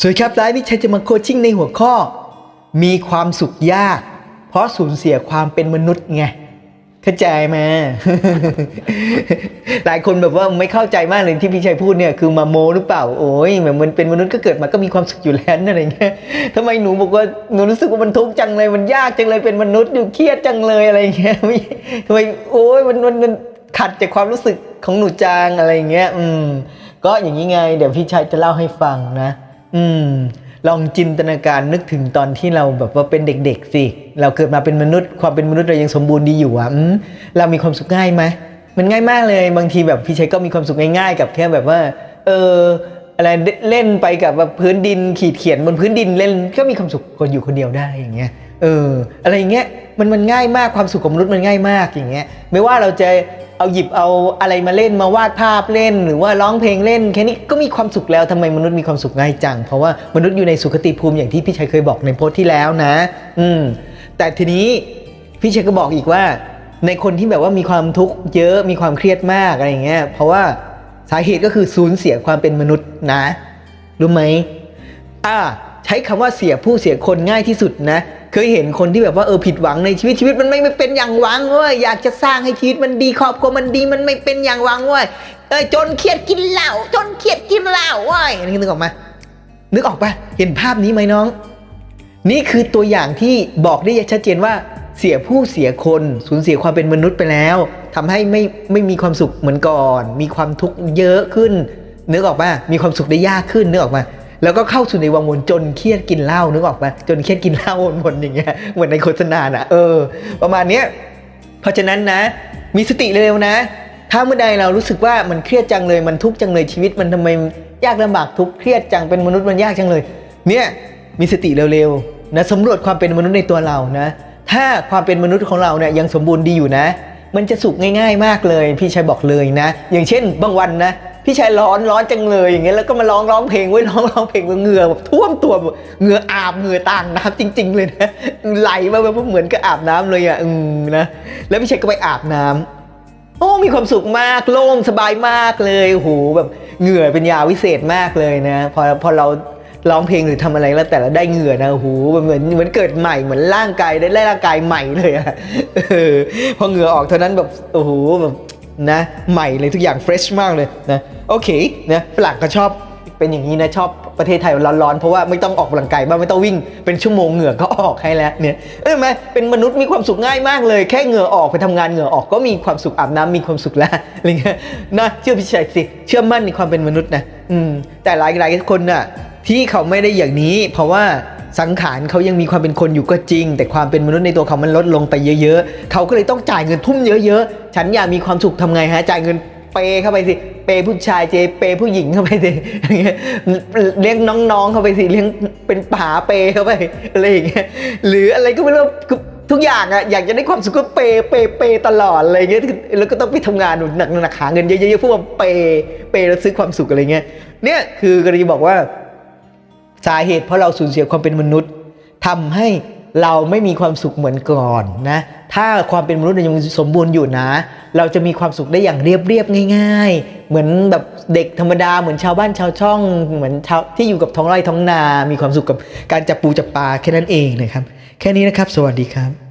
สวัสดีครับไลฟ์วิชัยจะมาโคชชิ่งในหัวข้อ มีความสุขยาก เพราะสูญเสียความเป็นมนุษย์ไงเข้าใจไหมหลายคนแบบว่าไม่เข้าใจมากเลยที่พี่ชัยพูดเนี่ยคือมาโมหรือเปล่าโอ้ยแบบมันเป็นมนุษย์ก็เกิดมาก็มีความสุขอยู่แล้วนั่นอะไรเงี้ยทำไมหนูบอกว่าหนูรู้สึกว่ามันทุกข์จังเลยมันยากจังเลยเป็นมนุษย์อยู่เครียดจังเลยอะไรเงี้ยทำไมโอ้ยมันมันมันขัดจากความรู้สึกของหนูจังอะไรเงี้ย อืม ก็อย่างนี้ไง เดี๋ยวพี่ชัยจะเล่าให้ฟังนะ อืมลองจินตนาการนึกถึงตอนที่เราแบบว่าเป็นเด็กๆสิ เราเกิดมาเป็นมนุษย์ ความเป็นมนุษย์เรายังสมบูรณ์ดีอยู่อะอเรามีความสุขง่ายไหมมันง่ายมากเลย บางทีแบบพี่ชัยก็มีความสุขง่ายๆ กับแค่แบบว่า เอออะไรเล่นไปกับแบบพื้นดินขีดเขียนบนพื้นดินเล่นก็มีความสุขคนอยู่คนเดียวได้อย่างเงี้ยเออ อะไรอย่างเงี้ยมันมันง่ายมากความสุขของมนุษย์มันง่ายมากอย่างเงี้ย ไม่ว่าเราจะ เอาหยิบเอาอะไรมาเล่นมาวาดภาพเล่น หรือว่าร้องเพลงเล่นแค่นี้ก็มีความสุขแล้วทำไมมนุษย์มีความสุขง่ายจัง เพราะว่ามนุษย์อยู่ในสุขติภูมิอย่างที่พี่ชัยเคยบอกในโพสต์ที่แล้วนะ อืม แต่ทีนี้พี่ชัยก็บอกอีกว่า ในคนที่แบบว่ามีความทุกข์เยอะมีความเครียดมากอะไรอย่างเงี้ยเพราะว่าสาเหตุก็คือสูญเสียความเป็นมนุษย์นะ รู้ไหมอ่าใช้คำว่าเสียผู้เสียคนง่ายที่สุดนะ เคยเห็นคนที่แบบว่าเออผิดหวังในชีวิตชีวิตมันไม่ไม่เป็นอย่างหวังเว้ยอยากจะสร้างให้ชีวิตมันดีครอบครัวมันดีมันไม่เป็นอย่างหวังเว้ยเออจนเครียดกินเหล้าจนเครียดกินเหล้าเว้ยอันนี้นึกออกมานึกออกปะเห็นภาพนี้ไหมน้อง นี่คือตัวอย่างที่บอกได้ชัดเจนว่าเสียผู้เสียคนสูญเสียความเป็นมนุษย์ไปแล้วทำให้ไม่ไม่มีความสุขเหมือนก่อน มีความทุกข์เยอะขึ้นนึกออกปะมีความสุขได้ยากขึ้นนึกออกมา แล้วก็เข้าสู่ในวังวนจนเครียดกินเหล้านึกออกปะจนเครียดกินเหล้าวนๆอย่างเงี้ยเหมือนในโฆษณาน่ะเออ ประมาณเนี้ยเพราะฉะนั้นนะ มีสติเร็วๆนะ ถ้าเมื่อใดเรารู้สึกว่ามันเครียดจังเลยมันทุกข์จังเลยชีวิตมันทำไมยากลำบากทุกข์เครียดจังเป็นมนุษย์มันยากจังเลย เนี่ยมีสติเร็วๆนะสำรวจความเป็นมนุษย์ในตัวเรานะ ถ้าความเป็นมนุษย์ของเราเนี่ยยังสมบูรณ์ดีอยู่นะ มันจะสุขง่าย ๆ มากเลย พี่ชายบอกเลยนะ อย่างเช่น บางวันนะ พี่ชายร้อนร้อนจังเลยอย่างเงี้ยแล้วก็มาร้องร้องเพลงไว้ร้องร้องเพลงเหงื่อแบบท่วมตัวแบบเหงื่ออาบเหงื่อต่างน้ำจริง ๆ เลยนะไหลมาแบบเหมือนกับอาบน้ำเลยอะอืมนะแล้วพี่ชายก็ไปอาบน้ำโอ้มีความสุขมากโล่งสบายมากเลยโหแบบเหงื่อเป็นยาวิเศษมากเลยนะพอพอเราร้องเพลงหรือทำอะไรแล้วแต่ละได้เหงื่อนะโอ้โหมันเหมือนเหมือนเกิดใหม่เหมือนร่างกายได้ร่างกายใหม่เลยอะพอเหงื่อออกเท่านั้นแบบโอ้โหแบบนะ ใหม่เลยทุกอย่างเฟรชมากเลยนะ โอเคนะฝรั่งก็ชอบเป็นอย่างนี้นะชอบประเทศไทยร้อนๆเพราะว่าไม่ต้องออกกำลังกายบ้างไม่ต้องวิ่งเป็นชั่วโมงเหงื่อก็ออกให้แล้วเนี่ยเออไหมเป็นมนุษย์มีความสุขง่ายมากเลย แค่เหงื่อออกไปทำงานเหงื่อออกก็มีความสุขอาบน้ำมีความสุขแล้วอะไรเงี้ยนะเชื่อพี่ชัยสิเชื่อมั่นในความเป็นมนุษย์นะอืมแต่หลายหลายคนน่ะที่เขาไม่ได้อย่างนี้ เพราะว่าสังขารเขายังมีความเป็นคนอยู่ก็จริง แต่ความเป็นมนุษย์ในตัวเขามันลดลงไปเยอะ ๆ เขาก็เลยต้องจ่ายเงินทุ่มเยอะ ๆ ฉันอยากมีความสุขทำไงฮะจ่ายเงิน เปย์เข้าไปสิ เปย์ผู้ชายเจเปย์ผู้หญิงเข้าไปสิอย่างเงี้ยเลี้ยงน้องๆเข้าไปสิเลี้ยงเป็นป๋าเปย์เข้าไปอะไรอย่างเงี้ยหรืออะไรก็ไม่รู้คือทุกอย่างอะอยากจะได้ความสุขก็เปย์เปย์เปย์ตลอดอะไรเงี้ยแล้วก็ต้องไปทำงานหนักหนักหาเงินเยอะๆเพื่อมาเปย์เปย์แล้วซื้อความสุขอะไรเงี้ยเนี่ยคือกรณีบอกว่าสาเหตุเพราะเราสูญเสียความเป็นมนุษย์ทำให้ เราไม่มีความสุขเหมือนก่อนนะ ถ้าความเป็นมนุษย์ยังสมบูรณ์อยู่นะ เราจะมีความสุขได้อย่างเรียบๆง่าย ๆ เหมือนแบบเด็กธรรมดาเหมือนชาวบ้านชาวช่อง เหมือนชาวที่อยู่กับท้องไร่ท้องนา มีความสุขกับการจับปูจับปลาแค่นั้นเองนะครับ แค่นี้นะครับ สวัสดีครับ